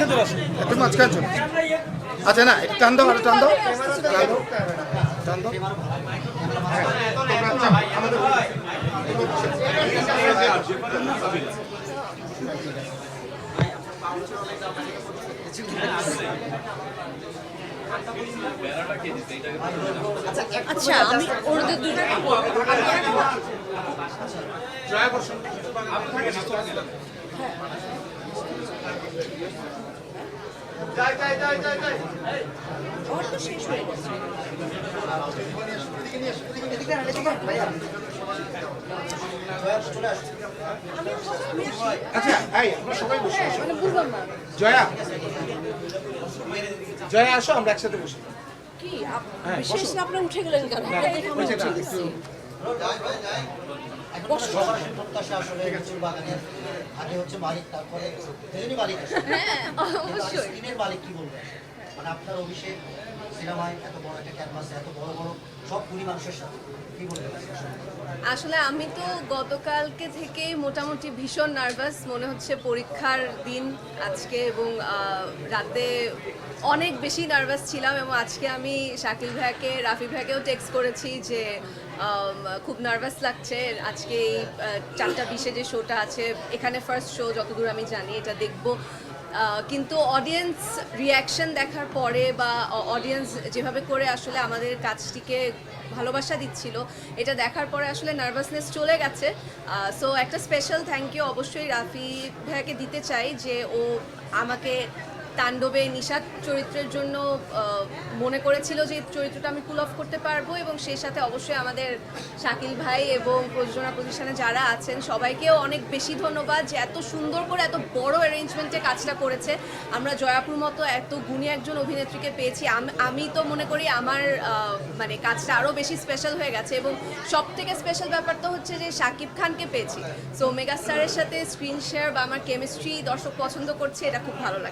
মাঝখানে চলে আসো একটু মাঝখানে চলে। আচ্ছা না একটু টান দাও আরও টান দাও। টান দাও। আচ্ছা আমি ওদের দুটো শেষ হয়ে। গেছে আচ্ছা এই আমরা সবাই বসে আসো মানে বুঝলাম না জয়া জয়া আসো আমরা একসাথে বসি। কি হ্যাঁ, আপনি উঠে গেলেন কেন? আগে হচ্ছে মালিক তারপরে মালিক হ্যাঁ স্ক্রিনের কি বলবে? মানে আপনার অভিষেক সিনেমায় এত বড় একটা ক্যানভাস, এত বড় বড় সব গুণী মানুষের সাথে। কি বলবেন আসলে আমি তো গতকালকে থেকে মোটামুটি ভীষণ নার্ভাস। মনে হচ্ছে পরীক্ষার দিন আজকে এবং রাতে অনেক বেশি নার্ভাস ছিলাম এবং আজকে আমি শাকিল ভাইয়াকে রাফি ভাইয়াকেও টেক্সট করেছি যে খুব নার্ভাস লাগছে। আজকে এই চারটা বিশে যে শোটা আছে, এখানে ফার্স্ট শো যতদূর আমি জানি এটা দেখব। কিন্তু অডিয়েন্স রিয়াকশন দেখার পরে বা অডিয়েন্স যেভাবে করে আসলে আমাদের কাজটিকে ভালোবাসা দিচ্ছিল, এটা দেখার পরে আসলে নার্ভাসনেস চলে গেছে। সো একটা স্পেশাল থ্যাংক ইউ অবশ্যই রাফি ভাইয়াকে দিতে চাই যে ও আমাকে তাণ্ডবে নিষাদ চরিত্রের জন্য মনে করেছিল যে চরিত্রটা আমি পুল অফ করতে পারব এবং সেই সাথে অবশ্যই আমাদের শাকিল ভাই এবং প্রযোজনা প্রতিষ্ঠানে যারা আছেন, সবাইকেও অনেক বেশি ধন্যবাদ যে এত সুন্দর করে এত বড় অ্যারেঞ্জমেন্টে কাজটা করেছে। আমরা জয়াপুর মতো এত গুণী একজন অভিনেত্রীকে পেয়েছি। আম- তো মনে করি আমার মানে কাজটা আরও বেশি স্পেশাল হয়ে গেছে এবং সব থেকে স্পেশাল ব্যাপারটা হচ্ছে যে শাকিব খানকে পেয়েছি। সো মেগাস্টারের সাথে স্ক্রিন শেয়ার বা আমার কেমিস্ট্রি দর্শক পছন্দ করছে, এটা খুব ভালো লাগে।